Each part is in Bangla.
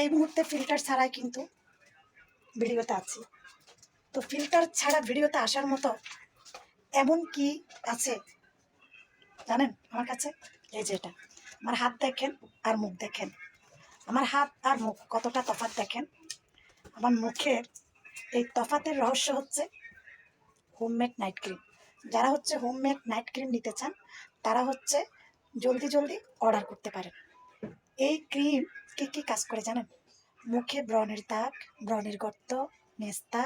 এই মুহূর্তে ফিল্টার ছাড়াই কিন্তু ভিডিওতে আছি। তো ফিল্টার ছাড়া ভিডিওতে আসার মতো এমন কি আছে? জানেন আমার কাছে? এই যে এটা। আমার হাত দেখেন আর মুখ দেখেন। আমার হাত আর মুখ কতটা তফাৎ দেখেন? আমার মুখের এই তফাতের রহস্য হচ্ছে হোমমেড নাইট ক্রিম যারা হচ্ছে হোমমেড নাইট ক্রিম নিতে চান, তারা হচ্ছে জলদি জলদি অর্ডার করতে পারেন। এই ক্রিম কি কি কাজ করে জানেন? মুখে ব্রণের দাগ, ব্রণের গর্ত মেস্তা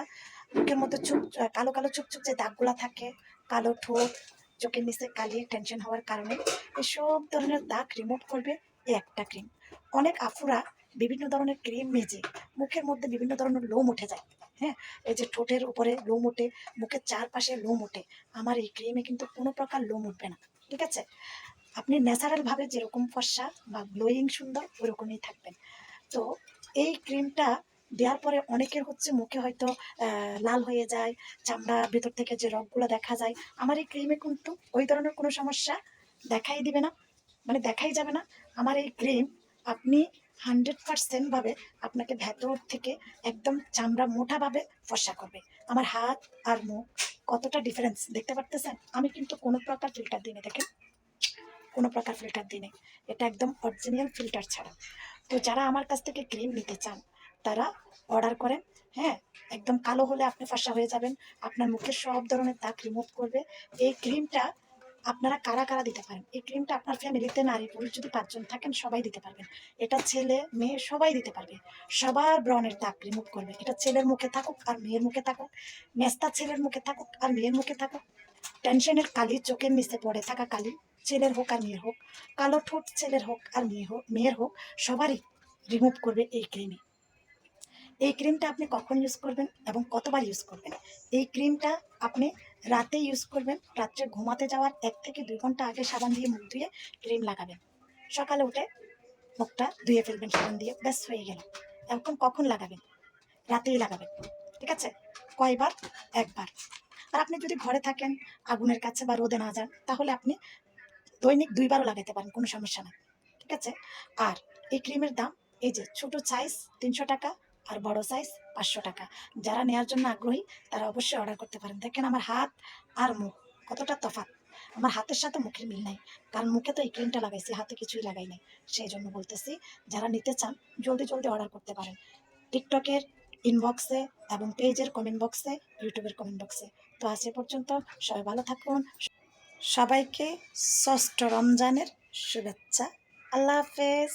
মুখের মধ্যে চুপ কালো কালো চুপ চুপ যে দাগগুলা থাকে, কালো ঠোঁট, চোখের নিচে কালি টেনশন হওয়ার কারণে এসব ধরনের দাগ রিমুভ করবে এই একটা ক্রিম অনেক আফুরা বিভিন্ন ধরনের ক্রিম মেজে মুখের মধ্যে বিভিন্ন ধরনের লোম উঠে যায়। হ্যাঁ এই যে ঠোঁটের উপরে লোম ওঠে, মুখের চারপাশে লোম ওঠে, আমার এই ক্রিমে কিন্তু কোনো প্রকার লোম উঠবে না। ঠিক আছে? আপনি ন্যাচারালভাবে যেরকম ফর্সা বা গ্লোয়িং সুন্দর, ওরকমই থাকবেন। তো এই ক্রিমটা দেওয়ার পরে অনেকের হচ্ছে মুখে হয়তো লাল হয়ে যায়, চামড়া ভেতর থেকে যে রগগুলো দেখা যায়। আমার এই ক্রিমে কিন্তু ওই ধরনের কোনো সমস্যা দেখাই দিবে না মানে দেখাই যাবে না। আমার এই ক্রিম আপনি হান্ড্রেড পার্সেন্ট ভাবে আপনাকে ভেতর থেকে একদম চামড়া মোটাভাবে ফর্সা করবে। আমার হাত আর মুখ কতটা ডিফারেন্স দেখতে পারতেছেন? আমি কিন্তু কোনো প্রকার ফিল্টার দিই না দেখেন। কোনো প্রকার ফিল্টার দিই। এটা একদম অরিজিনাল ফিল্টার ছাড়া। তো যারা আমার কাছ থেকে ক্রিম নিতে চান, তারা অর্ডার করেন। হ্যাঁ একদম কালো হলে আপনি ফাঁসা হয়ে যাবেন। আপনার মুখের সব ধরনের দাগ রিমুভ করবে। এই ক্রিমটা আপনারা কারা কারা দিতে পারেন? এই ক্রিমটা আপনার ফ্যামিলিতে নারী পুরুষ যদি পাঁচজন থাকেন, সবাই দিতে পারবেন। এটা ছেলে, মেয়ে সবাই দিতে পারবে। সবার ব্রণের দাগ রিমুভ করবে। এটা ছেলের মুখে থাকুক আর মেয়ের মুখে থাকুক। মেস্তা ছেলের মুখে থাকুক আর মেয়ের মুখে থাকুক। টেনশনের কালি, চোখের নিচে পড়ে থাকা কালি। ছেলের হোক আর মেয়ের হোক, কালো ঠোঁট ছেলের হোক আর মেয়ে হোক, মেয়ের হোক, সবারই রিমুভ করবে এই ক্রিমে এই ক্রিমটা আপনি কখন ইউজ করবেন এবং কতবার ইউজ করবেন? এই ক্রিমটা আপনি রাতে ইউজ করবেন, রাত্রে ঘুমাতে যাওয়ার এক থেকে দুই ঘণ্টা আগে সাবান দিয়ে মুখ ধুয়ে ক্রিম লাগাবেন। সকালে উঠে মুখটা ধুয়ে ফেলবেন সাবান দিয়ে, ব্যাস হয়ে গেল। এখন কখন লাগাবেন? রাতেই লাগাবেন, ঠিক আছে? কয়বার? একবার। আর আপনি যদি ঘরে থাকেন, আগুনের কাছে বা রোদে না যান, তাহলে আপনি দৈনিক দুইবারও লাগাতে পারেন, কোনো সমস্যা নাই। ঠিক আছে? আর এই ক্রিমের দাম, এই যে ছোট সাইজ তিনশো টাকা আর বড় সাইজ পাঁচশো টাকা। যারা নেওয়ার জন্য আগ্রহী, তারা অবশ্যই অর্ডার করতে পারেন। দেখেন আমার হাত আর মুখ, কতটা তফাৎ। আমার হাতের সাথে মুখের মিল নাই, কারণ মুখে তো এই ক্রিমটা লাগাইছি, হাতে কিছুই লাগাই নাই। সেই জন্য বলতেছি, যারা নিতে চান, জলদি জলদি অর্ডার করতে পারেন। টিকটকের ইনবক্সে এবং পেজের কমেন্ট বক্সে ইউটিউবের কমেন্ট বক্সে তো আজ এ পর্যন্ত, সবাই ভালো থাকুন সবাইকে ষষ্ঠ রমজানের শুভেচ্ছা। আল্লাহ হাফেজ।